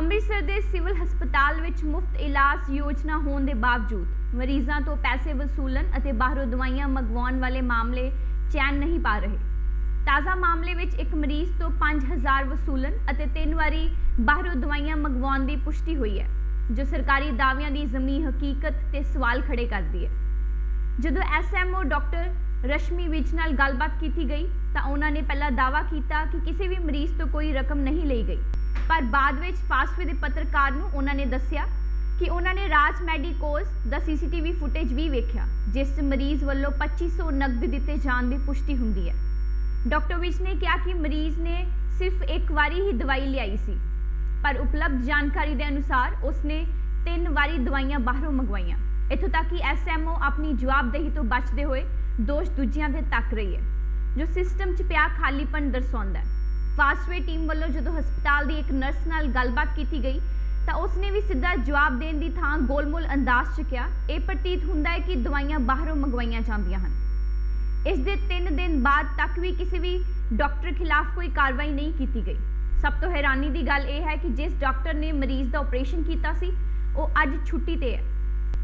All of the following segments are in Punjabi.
ਅੰਮ੍ਰਿਤਸਰ ਦੇ ਸਿਵਲ ਹਸਪਤਾਲ ਵਿੱਚ ਮੁਫਤ ਇਲਾਜ ਯੋਜਨਾ ਹੋਣ ਦੇ ਬਾਵਜੂਦ ਮਰੀਜ਼ਾਂ ਤੋਂ ਪੈਸੇ ਵਸੂਲਣ ਅਤੇ ਬਾਹਰੋਂ ਦਵਾਈਆਂ ਮੰਗਵਾਉਣ ਵਾਲੇ ਮਾਮਲੇ ਚੈਨ ਨਹੀਂ ਪਾ ਰਹੇ। ਤਾਜ਼ਾ ਮਾਮਲੇ ਵਿੱਚ ਇੱਕ ਮਰੀਜ਼ ਤੋਂ 5000 ਵਸੂਲਣ ਅਤੇ ਤਿੰਨ ਵਾਰੀ ਬਾਹਰੋਂ ਦਵਾਈਆਂ ਮੰਗਵਾਉਣ ਦੀ ਪੁਸ਼ਟੀ ਹੋਈ ਹੈ, ਜੋ ਸਰਕਾਰੀ ਦਾਅਵਿਆਂ ਦੀ ਜ਼ਮੀਨ ਹਕੀਕਤ ਤੇ ਸਵਾਲ ਖੜੇ ਕਰਦੀ ਹੈ। ਜਦੋਂ ਐਸਐਮਓ ਡਾਕਟਰ ਰਸ਼ਮੀ ਵਿਜ ਨਾਲ ਗੱਲਬਾਤ ਕੀਤੀ ਗਈ ਤਾਂ ਉਹਨਾਂ ਨੇ ਪਹਿਲਾਂ ਦਾਅਵਾ ਕੀਤਾ ਕਿ ਕਿਸੇ ਵੀ ਮਰੀਜ਼ ਤੋਂ ਕੋਈ ਰਕਮ ਨਹੀਂ ਲਈ ਗਈ। ਪਰ ਬਾਅਦ ਵਿੱਚ ਫਾਸਟਵੇ ਦੇ ਪੱਤਰਕਾਰ ਨੂੰ ਉਹਨਾਂ ਨੇ ਦੱਸਿਆ ਕਿ ਉਹਨਾਂ ਨੇ ਰਾਜ ਮੈਡੀਕੋਸ ਦਾ ਸੀਸੀਟੀਵੀ ਫੁਟੇਜ ਵੀ ਵੇਖਿਆ, ਜਿਸ 'ਚ ਮਰੀਜ਼ ਵੱਲੋਂ 2500 ਨਕਦ ਦਿੱਤੇ ਜਾਣ ਦੀ ਪੁਸ਼ਟੀ ਹੁੰਦੀ ਹੈ। ਡਾਕਟਰ ਵਿਜ ਨੇ ਕਿਹਾ ਕਿ ਮਰੀਜ਼ ਨੇ ਸਿਰਫ ਇੱਕ ਵਾਰੀ ਹੀ ਦਵਾਈ ਲਿਆਈ ਸੀ, ਪਰ ਉਪਲਬਧ ਜਾਣਕਾਰੀ ਦੇ ਅਨੁਸਾਰ ਉਸਨੇ ਤਿੰਨ ਵਾਰੀ ਦਵਾਈਆਂ ਬਾਹਰੋਂ ਮੰਗਵਾਈਆਂ। ਇੱਥੋਂ ਤੱਕ ਕਿ ਐਸਐਮਓ ਆਪਣੀ ਜਵਾਬਦੇਹੀ ਤੋਂ ਬਚਦੇ ਹੋਏ ਦੋਸ਼ ਦੂਜਿਆਂ ਤੇ ਤੱਕ ਰਹੀ ਹੈ, ਜੋ ਸਿਸਟਮ 'ਚ ਪਿਆ ਖਾਲੀਪਨ ਦਰਸਾਉਂਦਾ ਹੈ। ਫਾਸਟਵੇ ਟੀਮ ਵੱਲੋਂ ਜਦੋਂ ਹਸਪਤਾਲ ਦੀ ਇੱਕ ਨਰਸ ਨਾਲ ਗੱਲਬਾਤ ਕੀਤੀ ਗਈ, ਤਾਂ ਉਸਨੇ ਵੀ ਸਿੱਧਾ ਜਵਾਬ ਦੇਣ ਦੀ ਥਾਂ ਗੋਲਮੋਲ ਅੰਦਾਜ਼ 'ਚ ਕਿਹਾ ਇਹ ਪ੍ਰਤੀਤ ਹੁੰਦਾ ਹੈ ਕਿ ਦਵਾਈਆਂ ਬਾਹਰੋਂ ਮੰਗਵਾਈਆਂ ਜਾਂਦੀਆਂ ਹਨ। ਇਸ ਦੇ 3 ਦਿਨ ਬਾਅਦ ਤੱਕ ਵੀ ਕਿਸੇ ਵੀ ਡਾਕਟਰ ਖਿਲਾਫ ਕੋਈ ਕਾਰਵਾਈ ਨਹੀਂ ਕੀਤੀ ਗਈ। ਸਭ ਤੋਂ ਹੈਰਾਨੀ ਦੀ ਗੱਲ ਇਹ ਹੈ ਕਿ ਜਿਸ ਡਾਕਟਰ ਨੇ ਮਰੀਜ਼ ਦਾ ਆਪਰੇਸ਼ਨ ਕੀਤਾ ਸੀ, ਉਹ ਅੱਜ ਛੁੱਟੀ ਤੇ ਹੈ।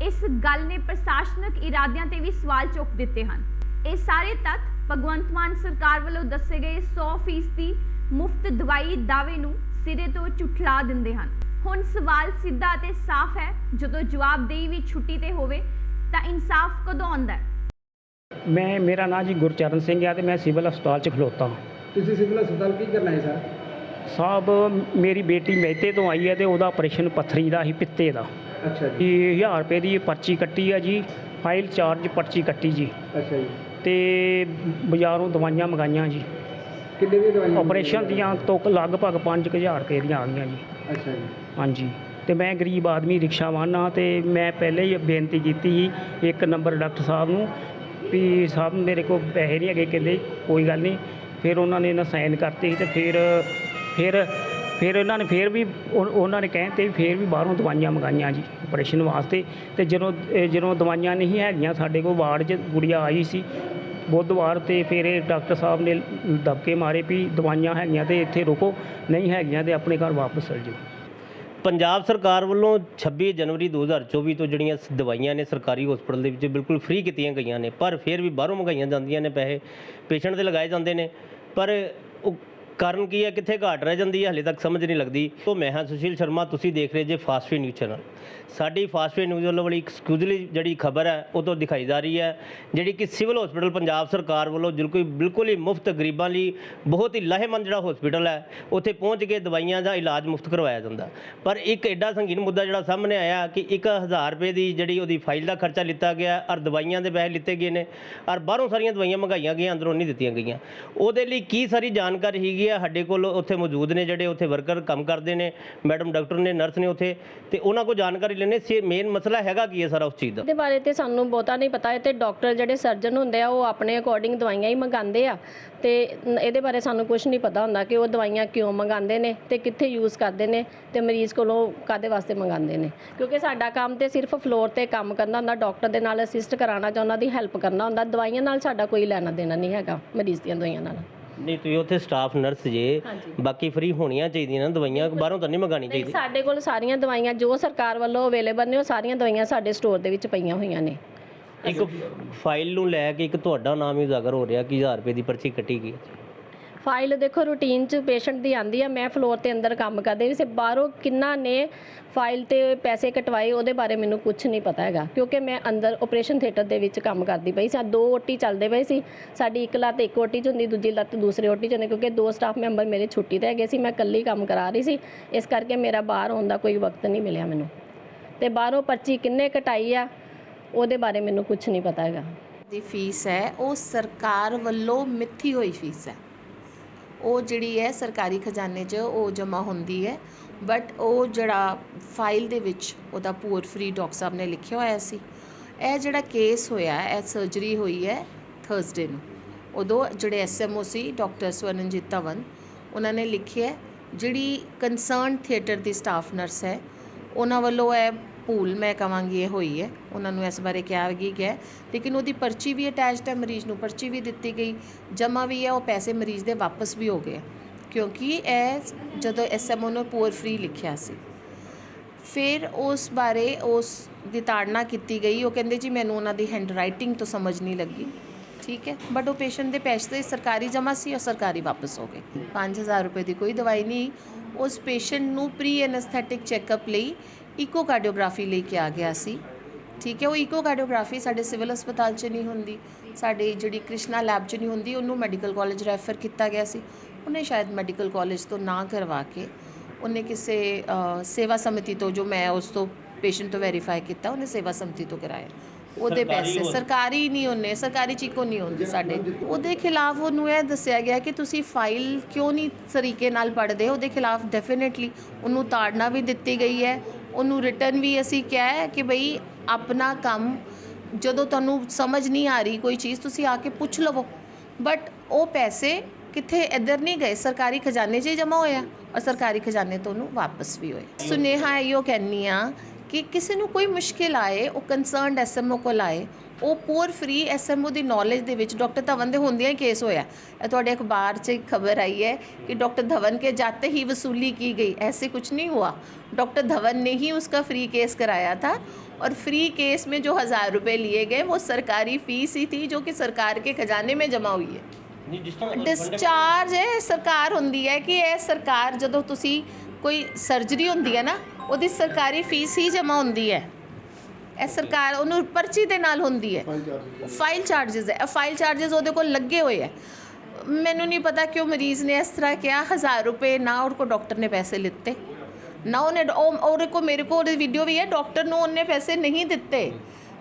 ਇਸ ਗੱਲ ਨੇ ਪ੍ਰਸ਼ਾਸਨਿਕ ਇਰਾਦਿਆਂ ਤੇ ਵੀ ਸਵਾਲ ਚੁੱਕ ਦਿੱਤੇ ਹਨ। ਇਹ ਸਾਰੇ ਤੱਥ ਭਗਵੰਤ ਮਾਨ ਸਰਕਾਰ ਵੱਲੋਂ ਦੱਸੇ ਗਏ 100% ਦੀ ਮੁਫਤ ਦਵਾਈ ਦਾਅਵੇ ਨੂੰ ਸਿਰੇ ਤੋਂ ਝੁਠਲਾ ਦਿੰਦੇ ਹਨ। ਹੁਣ ਸਵਾਲ ਸਿੱਧਾ ਅਤੇ ਸਾਫ਼ ਹੈ ਜਦੋਂ ਜਵਾਬਦੇਹੀ ਵੀ ਛੁੱਟੀ ਤੇ ਹੋਵੇ ਤਾਂ ਇਨਸਾਫ ਕਦੋਂ ਆਉਂਦਾ ਹੈ? ਮੈਂ ਮੇਰਾ ਨਾਂ ਜੀ ਗੁਰਚਰਨ ਸਿੰਘ ਆ ਤੇ ਮੈਂ ਸਿਵਲ ਹਸਪਤਾਲ 'ਚ ਖਲੋਤਾ ਤੁਸੀਂ ਸਿਵਲ ਹਸਪਤਾਲ ਕੀ ਕਰਨਾ ਹੈ ਸਰ? ਸਾਹਿਬ ਮੇਰੀ ਬੇਟੀ ਮਹਿਤੇ ਤੋਂ ਆਈ ਹੈ ਤੇ ਉਹਦਾ ਆਪਰੇਸ਼ਨ ਪੱਥਰੀ ਦਾ ਸੀ ਪਿੱਤੇ ਦਾ। ਅੱਛਾ ਜੀ। 1000 ਰੁਪਏ ਦੀ ਪਰਚੀ ਕੱਟੀ ਆ ਜੀ ਫਾਈਲ ਚਾਰਜ ਪਰਚੀ ਕੱਟੀ ਜੀ। ਅੱਛਾ ਜੀ। ਤੇ ਬਾਜ਼ਾਰੋਂ ਦਵਾਈਆਂ ਮੰਗਾਈਆਂ ਜੀ। ਕਿੰਨੇ ਦੀ ਦਵਾਈ ਆਪਰੇਸ਼ਨ ਦੀਆਂ ਤੋਂ ਲਗਭਗ 5000 ਰੁਪਏ ਦੀਆਂ ਆ ਗਈਆਂ ਜੀ। ਅੱਛਾ ਜੀ। ਹਾਂਜੀ। ਤੇ ਮੈਂ ਗਰੀਬ ਆਦਮੀ ਰਿਕਸ਼ਾਵਾਨ ਹਾਂ ਤੇ ਮੈਂ ਪਹਿਲੇ ਹੀ ਬੇਨਤੀ ਕੀਤੀ ਸੀ ਇੱਕ ਨੰਬਰ ਡਾਕਟਰ ਸਾਹਿਬ ਨੂੰ ਵੀ ਸਾਹਿਬ ਮੇਰੇ ਕੋਲ ਪੈਸੇ ਨਹੀਂ ਹੈਗੇ ਕਹਿੰਦੇ ਕੋਈ ਗੱਲ ਨਹੀਂ। ਫਿਰ ਉਹਨਾਂ ਨੇ ਨਾ ਸਾਈਨ ਕਰਤੇ ਸੀ ਤੇ ਫਿਰ ਫਿਰ ਫਿਰ ਉਹਨਾਂ ਨੇ ਫਿਰ ਵੀ ਉਹ- ਉਹਨਾਂ ਨੇ ਕਹਿੰਦੇ ਵੀ ਫਿਰ ਵੀ ਬਾਹਰੋਂ ਦਵਾਈਆਂ ਮੰਗਾਈਆਂ ਜੀ ਆਪਰੇਸ਼ਨ ਵਾਸਤੇ। ਤੇ ਜਦੋਂ ਇਹ ਜਦੋਂ ਦਵਾਈਆਂ ਨਹੀਂ ਹੈਗੀਆਂ ਸਾਡੇ ਕੋਲ ਵਾਰਡ 'ਚ ਗੁੜੀਆ ਆਈ ਸੀ ਬੁੱਧਵਾਰ ਤੇ ਫਿਰ ਇਹ ਡਾਕਟਰ ਸਾਹਿਬ ਨੇ ਦਬਕੇ ਮਾਰੇ ਵੀ ਦਵਾਈਆਂ ਹੈਗੀਆਂ ਤੇ ਇੱਥੇ ਰੁਕੋ, ਨਹੀਂ ਹੈਗੀਆਂ ਤੇ ਆਪਣੇ ਘਰ ਵਾਪਸ ਚਲ ਜਾਓ। ਪੰਜਾਬ ਸਰਕਾਰ ਵੱਲੋਂ 26 ਜਨਵਰੀ 2024 ਤੋਂ ਜਿਹੜੀਆਂ ਦਵਾਈਆਂ ਨੇ ਸਰਕਾਰੀ ਹਸਪਤਾਲ ਦੇ ਵਿੱਚ ਬਿਲਕੁਲ ਫ੍ਰੀ ਕੀਤੀਆਂ ਗਈਆਂ ਨੇ, ਪਰ ਫਿਰ ਵੀ ਬਾਹਰੋਂ ਮੰਗਾਈਆਂ ਜਾਂਦੀਆਂ ਨੇ ਪੈਸੇ, ਪੇਸ਼ੈਂਟ ਦੇ ਲਗਾਏ ਜਾਂਦੇ ਨੇ, ਪਰ ਉਹ ਕਾਰਨ ਕੀ ਹੈ? ਕਿੱਥੇ ਘਾਟ ਰਹਿ ਜਾਂਦੀ ਹੈ? ਹਲੇ ਤੱਕ ਸਮਝ ਨਹੀਂ ਲੱਗਦੀ। ਤੋਂ ਮੈਂ ਹਾਂ ਸੁਸ਼ੀਲ ਸ਼ਰਮਾ, ਤੁਸੀਂ ਦੇਖ ਰਹੇ ਜੇ ਫਾਸਟ ਫੀ ਨਿਊਜ਼ ਚੈਨਲ ਸਾਡੀ ਫਾਸਟ ਫਾਸਟਵੇ ਨਿਊਜ਼ ਵੱਲੋਂ ਬੜੀ ਐਕਸਕਲੂਸਿਵਲੀ ਜਿਹੜੀ ਖਬਰ ਹੈ, ਉਹ ਤੋਂ ਦਿਖਾਈ ਜਾ ਰਹੀ ਹੈ, ਜਿਹੜੀ ਕਿ ਸਿਵਲ ਹਸਪੀਟਲ ਪੰਜਾਬ ਸਰਕਾਰ ਵੱਲੋਂ ਬਿਲਕੁਲ ਬਿਲਕੁਲ ਹੀ ਮੁਫਤ ਗਰੀਬਾਂ ਲਈ ਬਹੁਤ ਹੀ ਲਾਹੇਮੰਦ ਜਿਹੜਾ ਹਸਪੀਟਲ ਹੈ, ਉੱਥੇ ਪਹੁੰਚ ਕੇ ਦਵਾਈਆਂ ਦਾ ਇਲਾਜ ਮੁਫਤ ਕਰਵਾਇਆ ਜਾਂਦਾ। ਪਰ ਇੱਕ ਐਡਾ ਸੰਗੀਨ ਮੁੱਦਾ ਜਿਹੜਾ ਸਾਹਮਣੇ ਆਇਆ ਕਿ 1000 ਰੁਪਏ ਦੀ ਜਿਹੜੀ ਉਹਦੀ ਫਾਈਲ ਦਾ ਖਰਚਾ ਲਿੱਤਾ ਗਿਆ, ਔਰ ਦਵਾਈਆਂ ਦੇ ਪੈਸੇ ਲਿੱਤੇ ਗਏ ਨੇ, ਔਰ ਬਾਹਰੋਂ ਸਾਰੀਆਂ ਦਵਾਈਆਂ ਮੰਗਾਈਆਂ ਗਈਆਂ, ਅੰਦਰੋਂ ਨਹੀਂ ਦਿੱਤੀਆਂ ਗਈਆਂ। ਉਹਦੇ ਲਈ ਕੀ ਸਾਰੀ ਜਾਣਕਾਰੀ ਹੈਗੀ ਆ, ਸਾਡੇ ਕੋਲ ਉੱਥੇ ਮੌਜੂਦ ਨੇ ਜਿਹੜੇ ਉੱਥੇ ਵਰਕਰ ਕੰਮ ਕਰਦੇ ਨੇ, ਮੈਡਮ, ਡਾਕਟਰ ਨੇ ਨਰਸ ਨੇ ਉੱਥੇ, ਤੇ ਉਹਨਾਂ ਕੋਲ ਜਾਣ ਜਾਣਕਾਰੀ ਲੈਣੇ ਸੇ ਮੇਨ ਮਸਲਾ ਹੈਗਾ ਕੀ ਹੈ ਸਾਰਾ ਉਸ ਚੀਜ਼ ਦਾ? ਇਹਦੇ ਬਾਰੇ ਤੇ ਸਾਨੂੰ ਬਹੁਤਾ ਨਹੀਂ ਪਤਾ ਹੈ ਤੇ ਡਾਕਟਰ ਜਿਹੜੇ ਸਰਜਨ ਹੁੰਦੇ ਆ, ਉਹ ਆਪਣੇ ਅਕੋਰਡਿੰਗ ਦਵਾਈਆਂ ਹੀ ਮੰਗਾਉਂਦੇ ਆ। ਤੇ ਨ- ਇਹਦੇ ਬਾਰੇ ਸਾਨੂੰ ਕੁਝ ਨਹੀਂ ਪਤਾ ਹੁੰਦਾ ਕਿ ਉਹ ਦਵਾਈਆਂ ਕਿਉਂ ਮੰਗਾਉਂਦੇ ਨੇ ਤੇ ਕਿੱਥੇ ਯੂਜ਼ ਕਰਦੇ ਨੇ ਤੇ ਮਰੀਜ਼ ਕੋਲੋਂ ਕਾਦੇ ਵਾਸਤੇ ਮੰਗਾਉਂਦੇ ਨੇ। ਕਿਉਂਕਿ ਸਾਡਾ ਕੰਮ ਤੇ ਸਿਰਫ ਫਲੋਰ ਤੇ ਕੰਮ ਕਰਨਾ ਹੁੰਦਾ ਡਾਕਟਰ ਦੇ ਨਾਲ ਅਸਿਸਟ ਕਰਾਉਣਾ ਜਾਂ ਉਹਨਾਂ ਦੀ ਹੈਲਪ ਕਰਨਾ ਹੁੰਦਾ, ਦਵਾਈਆਂ ਨਾਲ ਸਾਡਾ ਕੋਈ ਲੈਣਾ ਦੇਣਾ ਨਹੀਂ ਹੈਗਾ ਮਰੀਜ਼ ਦੀਆਂ ਦਵਾਈਆਂ ਨਾਲ। ਨਹੀਂ ਤੁਸੀਂ ਉੱਥੇ ਸਟਾਫ ਨਰਸ ਜੇ ਹਾਂਜੀ। ਬਾਕੀ ਫ੍ਰੀ ਹੋਣੀਆਂ ਚਾਹੀਦੀਆਂ ਨਾ ਦਵਾਈਆਂ ਬਾਹਰੋਂ ਤਾਂ ਨਹੀਂ ਮੰਗਾਣੀ ਚਾਹੀਦੀ ਸਾਡੇ ਕੋਲ ਸਾਰੀਆਂ ਦਵਾਈਆਂ ਜੋ ਸਰਕਾਰ ਵੱਲੋਂ ਅਵੇਲੇਬਲ ਨੇ ਉਹ ਸਾਰੀਆਂ ਦਵਾਈਆਂ ਸਾਡੇ ਸਟੋਰ ਦੇ ਵਿੱਚ ਪਈਆਂ ਹੋਈਆਂ ਨੇ। ਇੱਕ ਫਾਈਲ ਨੂੰ ਲੈ ਕੇ ਇੱਕ ਤੁਹਾਡਾ ਨਾਮ ਹੀ ਉਜਾਗਰ ਹੋ ਰਿਹਾ ਕਿ 1000 ਰੁਪਏ ਦੀ ਪਰਚੀ ਕੱਟੀ ਗਈ ਫਾਈਲ ਦੇਖੋ, ਰੂਟੀਨ ਚ ਪੇਸ਼ੈਂਟ ਦੀ ਆਂਦੀ ਆ, ਮੈਂ ਫਲੋਰ ਤੇ ਅੰਦਰ ਕੰਮ ਕਰਦੀ ਸੀ, ਬਾਹਰੋਂ ਕਿੰਨਾ ਨੇ ਫਾਈਲ ਤੇ ਪੈਸੇ ਕਟਵਾਏ, ਉਹਦੇ ਬਾਰੇ ਮੈਨੂੰ ਕੁਝ ਨਹੀਂ ਪਤਾ ਹੈਗਾ, ਕਿਉਂਕਿ ਮੈਂ ਅੰਦਰ ਆਪਰੇਸ਼ਨ ਥੀਏਟਰ ਦੇ ਵਿੱਚ ਕੰਮ ਕਰਦੀ ਪਈ ਸੀ, ਦੋ ਓਟੀ ਚੱਲਦੇ ਪਏ ਸੀ, ਸਾਡੀ ਇੱਕ ਲੱਤ ਇੱਕ ਓਟੀ ਚ ਹੁੰਦੀ, ਦੂਜੀ ਲੱਤ ਦੂਸਰੇ ਓਟੀ ਚ ਹੁੰਦੀ, ਕਿਉਂਕਿ ਦੋ ਸਟਾਫ ਮੈਂਬਰ ਮੇਰੇ ਛੁੱਟੀ ਤੇ ਹੈਗੇ ਸੀ, ਮੈਂ ਇਕੱਲੀ ਕੰਮ ਕਰਾ ਰਹੀ ਸੀ, ਇਸ ਕਰਕੇ ਮੇਰਾ ਬਾਹਰ ਆਉਣ ਦਾ ਕੋਈ ਵਕਤ ਨਹੀਂ ਮਿਲਿਆ ਮੈਨੂੰ। ਤੇ ਬਾਹਰੋਂ ਪਰਚੀ ਕਿੰਨੇ ਕਟਾਈ ਆ, ਉਹਦੇ ਬਾਰੇ ਮੈਨੂੰ ਕੁਝ ਨਹੀਂ ਪਤਾ ਹੈਗਾ। ਦੀ ਫੀਸ ਹੈ, ਉਹ ਸਰਕਾਰ ਵੱਲੋਂ ਮਿੱਥੀ ਹੋਈ ਫੀਸ ਹੈ। ਉਹ ਜਿਹੜੀ ਹੈ ਸਰਕਾਰੀ ਖਜ਼ਾਨੇ 'ਚ ਉਹ ਜਮ੍ਹਾਂ ਹੁੰਦੀ ਹੈ। ਬਟ ਉਹ ਜਿਹੜਾ ਫਾਈਲ ਦੇ ਵਿੱਚ ਉਹਦਾ ਪੂਰ ਫਰੀ ਡਾਕਟਰ ਸਾਹਿਬ ਨੇ ਲਿਖਿਆ ਹੋਇਆ ਸੀ। ਇਹ ਜਿਹੜਾ ਕੇਸ ਹੋਇਆ, ਇਹ ਸਰਜਰੀ ਹੋਈ ਹੈ ਥਰਸਡੇ ਨੂੰ। ਉਦੋਂ ਜਿਹੜੇ ਐਸਐਮਓ ਸੀ ਡਾਕਟਰ ਸਵਰਨਜੀਤ ਧਵਨ, ਉਹਨਾਂ ਨੇ ਲਿਖਿਆ ਜਿਹੜੀ ਕੰਸਰਨ ਥੀਏਟਰ ਦੀ ਸਟਾਫ ਨਰਸ ਹੈ, ਉਹਨਾਂ ਵੱਲੋਂ ਇਹ ਭੂਲ ਮੈਂ ਕਵਾਂਗੀ ਇਹ ਹੋਈ ਹੈ। ਉਹਨਾਂ ਨੂੰ ਇਸ ਬਾਰੇ ਕਿਹਾ ਵੀ ਗਿਆ ਲੇਕਿਨ ਉਹਦੀ ਪਰਚੀ ਵੀ ਅਟੈਚਡ ਹੈ, ਮਰੀਜ਼ ਨੂੰ ਪਰਚੀ ਵੀ ਦਿੱਤੀ ਗਈ। ਜਮ੍ਹਾਂ ਵੀ ਹੈ, ਉਹ ਪੈਸੇ ਮਰੀਜ਼ ਦੇ ਵਾਪਸ ਵੀ ਹੋ ਗਏ। ਕਿਉਂਕਿ ਇਹ ਜਦੋਂ ਐਸਐਮਓ ਨੇ ਪੂਰ ਫ੍ਰੀ ਲਿਖਿਆ ਸੀ। ਫਿਰ ਉਸ ਬਾਰੇ ਉਸ ਦੀ ਤਾੜਨਾ ਕੀਤੀ ਗਈ। ਉਹ ਕਹਿੰਦੇ, ਜੀ, ਮੈਨੂੰ ਉਹਨਾਂ ਦੀ ਹੈਂਡਰਾਈਟਿੰਗ ਤੋਂ ਸਮਝ ਨਹੀਂ ਲੱਗੀ। ਠੀਕ ਹੈ। ਬਟ ਉਹ ਪੇਸ਼ੈਂਟ ਦੇ ਪੈਸੇ ਸਰਕਾਰੀ ਜਮ੍ਹਾਂ ਸੀ ਔਰ ਸਰਕਾਰੀ ਵਾਪਸ ਹੋ ਗਏ। 5000 ਰੁਪਏ ਦੀ ਕੋਈ ਦਵਾਈ ਨਹੀਂ। ਉਸ ਪੇਸ਼ੈਂਟ ਨੂੰ ਪ੍ਰੀ ਐਨਸਥੈਟਿਕ ਚੈੱਕਅਪ ਲਈ ਇਕੋਕਾਰਡੀਓਗ੍ਰਾਫੀ ਲਈ ਕਿਹਾ ਗਿਆ ਸੀ। ਠੀਕ ਹੈ ਉਹ ਇਕੋਕਾਰਡੀਓਗ੍ਰਾਫੀ ਸਾਡੇ ਸਿਵਲ ਹਸਪਤਾਲ 'ਚ ਨਹੀਂ ਹੁੰਦੀ। ਸਾਡੀ ਜਿਹੜੀ ਕ੍ਰਿਸ਼ਨਾ ਲੈਬ 'ਚ ਨਹੀਂ ਹੁੰਦੀ ਉਹਨੂੰ ਮੈਡੀਕਲ ਕਾਲਜ ਰੈਫਰ ਕੀਤਾ ਗਿਆ ਸੀ। ਉਹਨੇ ਸ਼ਾਇਦ ਮੈਡੀਕਲ ਕਾਲਜ ਤੋਂ ਨਾ ਕਰਵਾ ਕੇ ਉਹਨੇ ਕਿਸੇ ਸੇਵਾ ਸਮਿਤੀ ਤੋਂ ਜੋ ਮੈਂ ਉਸ ਤੋਂ ਪੇਸ਼ੈਂਟ ਤੋਂ ਵੈਰੀਫਾਈ ਕੀਤਾ ਉਹਨੇ ਸੇਵਾ ਸਮਿਤੀ ਤੋਂ ਕਰਾਇਆ। ਉਹਦੇ ਪੈਸੇ ਸਰਕਾਰੀ ਨਹੀਂ ਉਹਨੇ ਸਰਕਾਰੀ ਚੀਕੋ ਨਹੀਂ ਹੁੰਦੀ ਸਾਡੇ। ਉਹਦੇ ਖਿਲਾਫ ਉਹਨੂੰ ਇਹ ਦੱਸਿਆ ਗਿਆ ਕਿ ਤੁਸੀਂ ਫਾਈਲ ਕਿਉਂ ਨਹੀਂ ਤਰੀਕੇ ਨਾਲ ਪੜ੍ਹਦੇ? ਉਹਦੇ ਖਿਲਾਫ ਡੈਫੀਨਿਟਲੀ ਉਹਨੂੰ ਤਾੜਨਾ ਵੀ ਦਿੱਤੀ ਗਈ ਹੈ। ਉਹਨੂੰ ਰਿਟਰਨ ਵੀ ਅਸੀਂ ਕਿਹਾ ਹੈ ਕਿ ਬਈ ਆਪਣਾ ਕੰਮ, ਜਦੋਂ ਤੁਹਾਨੂੰ ਸਮਝ ਨਹੀਂ ਆ ਰਹੀ ਕੋਈ ਚੀਜ਼, ਤੁਸੀਂ ਆ ਕੇ ਪੁੱਛ ਲਵੋ। ਬਟ ਉਹ ਪੈਸੇ ਕਿੱਥੇ, ਇੱਧਰ ਨਹੀਂ ਗਏ, ਸਰਕਾਰੀ ਖਜ਼ਾਨੇ 'ਚ ਹੀ ਜਮ੍ਹਾਂ ਹੋਇਆ ਔਰ ਸਰਕਾਰੀ ਖਜ਼ਾਨੇ ਤੋਂ ਉਹਨੂੰ ਵਾਪਸ ਵੀ ਹੋਏ। ਸੁਨੇਹਾ ਇਹੋ ਕਹਿੰਨੀ ਆ ਕਿ ਕਿਸੇ ਨੂੰ ਕੋਈ ਮੁਸ਼ਕਿਲ ਆਏ, ਉਹ ਕੰਸਰਨਡ ਐਸਐਮਓ ਕੋਲ ਆਏ ਉਹ ਪੂਰ ਫ੍ਰੀ ਐਸਐਮਓ ਦੀ ਨੌਲੇਜ ਦੇ ਵਿੱਚ ਡਾਕਟਰ ਧਵਨ ਦੇ ਹੁੰਦਿਆਂ ਹੀ ਕੇਸ ਹੋਇਆ ਇਹ ਤੁਹਾਡੇ ਅਖਬਾਰ 'ਚ ਇੱਕ ਖਬਰ ਆਈ है कि डॉक्टर धवन के जाते ही वसूली की गई ऐसे कुछ नहीं हुआ डॉक्टर धवन ने ही उसका फ्री केस कराया था और फ्री केस में जो हज़ार रुपए लिए गए वो सरकारी फीस ही थी जो कि सरकार के खजाने में जमा हुई है ਨਹੀਂ ਜਿਸ ਤਰ੍ਹਾਂ ਡਿਸਚਾਰਜ ਹੈ ਸਰਕਾਰ ਹੁੰਦੀ ਹੈ ਕਿ ਇਹ ਸਰਕਾਰ ਜਦੋਂ ਤੁਸੀਂ ਕੋਈ ਸਰਜਰੀ ਹੁੰਦੀ ਹੈ ਨਾ ਉਹਦੀ ਸਰਕਾਰੀ ਫੀਸ ਹੀ ਜਮ੍ਹਾਂ ਹੁੰਦੀ ਹੈ ਇਹ ਸਰਕਾਰ ਉਹਨੂੰ ਪਰਚੀ ਦੇ ਨਾਲ ਹੁੰਦੀ ਹੈ। ਫਾਈਲ ਚਾਰजेस ਹੈ। ਫਾਈਲ ਚਾਰजेस ਉਹਦੇ ਕੋਲ ਲੱਗੇ ਹੋਏ ਹੈ। ਮੈਨੂੰ ਨਹੀਂ ਪਤਾ ਕਿਉਂ ਮਰੀਜ਼ ਨੇ ਇਸ ਤਰ੍ਹਾਂ ਕਿਹਾ ਹਜ਼ਾਰ ਰੁਪਏ ਨਾ ਉਹਦੇ ਕੋ ਡਾਕਟਰ ਨੇ ਪੈਸੇ ਲਿੱਤੇ। ਨਾ ਉਹਨੇ ਉਹਦੇ ਕੋ ਮੇਰੇ ਕੋਲ ਵੀਡੀਓ ਵੀ ਹੈ ਡਾਕਟਰ ਨੂੰ ਉਹਨੇ ਪੈਸੇ ਨਹੀਂ ਦਿੱਤੇ।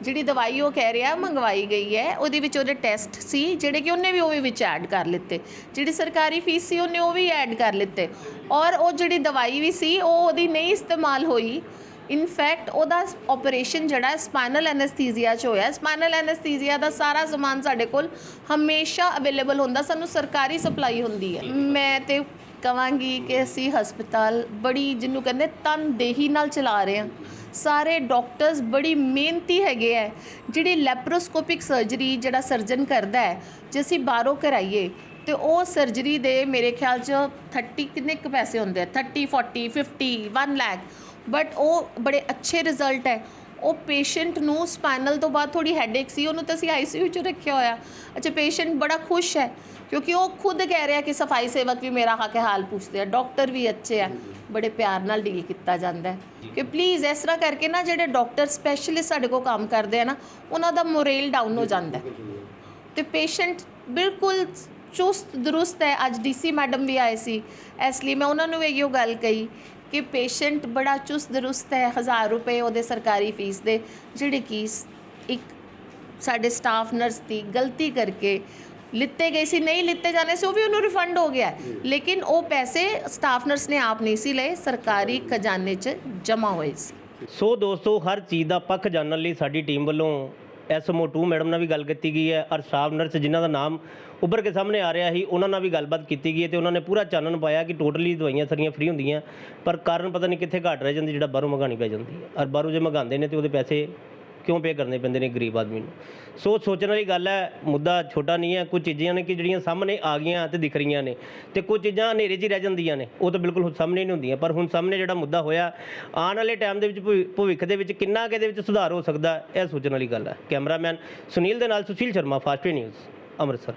ਜਿਹੜੀ ਦਵਾਈ ਉਹ ਕਹਿ ਰਿਹਾ ਮੰਗਵਾਈ ਗਈ ਹੈ ਉਹਦੇ ਵਿੱਚ ਉਹਦੇ ਟੈਸਟ ਸੀ ਜਿਹੜੇ ਕਿ ਉਹਨੇ ਵੀ ਉਹ ਵਿੱਚ ਐਡ ਕਰ ਲਿੱਤੇ। ਜਿਹੜੀ ਸਰਕਾਰੀ ਫੀਸ ਸੀ ਉਹਨੇ ਉਹ ਵੀ ਐਡ ਕਰ ਲਿੱਤੇ। ਔਰ ਉਹ ਜਿਹੜੀ ਦਵਾਈ ਵੀ ਸੀ ਉਹ ਉਹਦੀ ਨਹੀਂ ਇਸਤੇਮਾਲ ਹੋਈ। ਇਨਫੈਕਟ ਉਹਦਾ ਆਪਰੇਸ਼ਨ ਜਿਹੜਾ ਸਪਾਈਨਲ ਐਨਸਥੀਸੀਆ ਚ ਹੋਇਆ। ਸਪਾਈਨਲ ਐਨਸਥੀਸੀਆ ਦਾ ਸਾਰਾ ਸਮਾਨ ਸਾਡੇ ਕੋਲ ਹਮੇਸ਼ਾ ਅਵੇਲੇਬਲ ਹੁੰਦਾ। ਸਾਨੂੰ ਸਰਕਾਰੀ ਸਪਲਾਈ ਹੁੰਦੀ ਹੈ। ਮੈਂ ਤੇ ਕਵਾਂਗੀ ਕਿ ਅਸੀਂ ਹਸਪਤਾਲ ਬੜੀ ਜਿਹਨੂੰ ਕਹਿੰਦੇ ਤਨਦੇਹੀ ਨਾਲ ਚਲਾ ਰਹੇ ਹਾਂ। ਸਾਰੇ ਡਾਕਟਰਸ ਬੜੀ ਮਿਹਨਤੀ ਹੈਗੇ ਹੈ। ਜਿਹੜੀ ਲੈਪਰੋਸਕੋਪਿਕ ਸਰਜਰੀ ਜਿਹੜਾ ਸਰਜਨ ਕਰਦਾ ਹੈ ਜੇ ਅਸੀਂ ਬਾਹਰੋਂ ਕਰਾਈਏ ਤੇ ਉਹ ਸਰਜਰੀ ਦੇ ਮੇਰੇ ਖਿਆਲ ਚ 30 ਕਿੰਨੇ ਕੁ ਪੈਸੇ ਹੁੰਦੇ ਆ? 30 40 50 1 ਲੱਖ ਬਟ ਉਹ ਬੜੇ ਅੱਛੇ ਰਿਜ਼ਲਟ ਹੈ। ਉਹ ਪੇਸ਼ੈਂਟ ਨੂੰ ਸਪਾਈਨਲ ਤੋਂ ਬਾਅਦ ਥੋੜੀ ਹੈਡੇਕ ਸੀ, ਉਹਨੂੰ ਤਾਂ ਅਸੀਂ ਆਈਸੀਯੂ ਚ ਰੱਖਿਆ ਹੋਇਆ। ਅੱਛਾ ਪੇਸ਼ੈਂਟ ਬੜਾ ਖੁਸ਼ ਹੈ, ਕਿਉਂਕਿ ਉਹ ਖੁਦ ਕਹਿ ਰਿਹਾ ਕਿ ਸਫ਼ਾਈ ਸੇਵਕ ਵੀ ਮੇਰਾ ਹਾਲ ਹਾਲ ਪੁੱਛਦੇ ਆ। ਡਾਕਟਰ ਵੀ ਅੱਛੇ ਆ, ਬੜੇ ਪਿਆਰ ਨਾਲ ਡੀਲ ਕੀਤਾ ਜਾਂਦਾ ਹੈ। ਕਿ ਪਲੀਜ਼ ਇਸ ਤਰ੍ਹਾਂ ਕਰਕੇ ਨਾ ਜਿਹੜੇ ਡਾਕਟਰ ਸਪੈਸ਼ਲਿਸਟ ਸਾਡੇ ਕੋਲ ਕੰਮ ਕਰਦੇ ਆ ਨਾ, ਉਹਨਾਂ ਦਾ ਮੋਰੇਲ ਡਾਊਨ ਹੋ ਜਾਂਦਾ ਹੈ। ਤੇ ਪੇਸ਼ੈਂਟ ਬਿਲਕੁਲ ਚੁਸਤ, ਦਰੁਸਤ ਹੈ। ਅੱਜ ਡੀਸੀ ਮੈਡਮ ਵੀ ਆਏ ਸੀ। ਇਸ ਲਈ ਮੈਂ ਉਹਨਾਂ ਨੂੰ ਵੀ ਇਹੋ ਗੱਲ ਕਹੀ ਕਿ ਪੇਸ਼ੈਂਟ ਬੜਾ ਚੁਸਤ, ਦਰੁਸਤ ਹੈ 1000 ਰੁਪਏ ਉਹਦੇ ਸਰਕਾਰੀ ਫੀਸ ਦੇ, ਜਿਹੜੇ ਕਿ ਇੱਕ ਸਾਡੇ ਸਟਾਫ ਨਰਸ ਦੀ ਗਲਤੀ ਕਰਕੇ ਲਿੱਤੇ ਗਏ ਸੀ, ਨਹੀਂ ਲਿੱਤੇ ਜਾਣੇ ਸੀ, ਉਹ ਵੀ ਉਹਨੂੰ ਰਿਫੰਡ ਹੋ ਗਿਆ। ਲੇਕਿਨ ਉਹ ਪੈਸੇ ਸਟਾਫ ਨਰਸ ਨੇ ਆਪ ਨਹੀਂ ਸੀ ਲਏ, ਸਰਕਾਰੀ ਖਜ਼ਾਨੇ 'ਚ ਜਮ੍ਹਾਂ ਹੋਏ ਸੀ। ਸੋ ਦੋਸਤੋ, ਹਰ ਚੀਜ਼ ਦਾ ਪੱਖ ਜਾਣਨ ਲਈ ਸਾਡੀ ਟੀਮ ਵੱਲੋਂ ਐਸਐਮਓ 2 ਮੈਡਮ ਨਾਲ ਵੀ ਗੱਲ ਕੀਤੀ ਗਈ ਹੈ, ਔਰ ਸਟਾਫ ਨਰਸ ਜਿਨ੍ਹਾਂ ਦਾ ਨਾਮ ਉੱਭਰ ਕੇ ਸਾਹਮਣੇ ਆ ਰਿਹਾ ਸੀ, ਉਹਨਾਂ ਨਾਲ ਵੀ ਗੱਲਬਾਤ ਕੀਤੀ ਗਈ ਹੈ ਤੇ ਉਹਨਾਂ ਨੇ ਪੂਰਾ ਚਾਨਣ ਪਾਇਆ ਕਿ ਟੋਟਲੀ ਦਵਾਈਆਂ ਸਾਰੀਆਂ ਫ੍ਰੀ ਹੁੰਦੀਆਂ, ਪਰ ਕਾਰਨ ਪਤਾ ਨਹੀਂ ਕਿੱਥੇ ਘਾਟ ਰਹਿ ਜਾਂਦੀ, ਜਿਹੜਾ ਬਾਹਰੋਂ ਮੰਗਾਣੀ ਪੈ ਜਾਂਦੀ ਹੈ, ਔਰ ਬਾਹਰੋਂ ਜੇ ਮੰਗਾਉਂਦੇ ਨੇ ਤੇ ਉਹਦੇ ਪੈਸੇ ਕਿਉਂ ਪੇ ਕਰਨੇ ਪੈਂਦੇ ਨੇ ਗਰੀਬ ਆਦਮੀ ਨੂੰ? ਸੋ ਸੋਚਣ ਵਾਲੀ ਗੱਲ ਹੈ, ਮੁੱਦਾ ਛੋਟਾ ਨਹੀਂ ਹੈ, ਕੁਝ ਚੀਜ਼ਾਂ ਨੇ ਕਿ ਜਿਹੜੀਆਂ ਸਾਹਮਣੇ ਆ ਗਈਆਂ ਤੇ ਦਿਖ ਰਹੀਆਂ ਨੇ ਤੇ ਕੁਝ ਚੀਜ਼ਾਂ ਹਨੇਰੇ 'ਚ ਹੀ ਰਹਿ ਜਾਂਦੀਆਂ ਨੇ, ਉਹ ਤਾਂ ਬਿਲਕੁਲ ਸਾਹਮਣੇ ਨਹੀਂ ਹੁੰਦੀਆਂ, ਪਰ ਹੁਣ ਸਾਹਮਣੇ ਜਿਹੜਾ ਮੁੱਦਾ ਹੋਇਆ, ਆਉਣ ਵਾਲੇ ਟਾਈਮ ਦੇ ਵਿੱਚ ਭਵਿ- ਭਵਿੱਖ ਦੇ ਵਿੱਚ ਕਿੰਨਾ ਕੁ ਇਹਦੇ ਵਿੱਚ ਸੁਧਾਰ ਹੋ ਸਕਦਾ, ਇਹ ਸੋਚਣ ਵਾਲੀ ਗੱਲ ਹੈ। ਕੈਮਰਾਮੈਨ ਸੁਨੀਲ ਦੇ ਨਾਲ ਸੁਸ਼ੀਲ ਸ਼ਰਮਾ, ਫਾਸਟ ਨਿਊਜ਼, ਅੰਮ੍ਰਿਤਸਰ।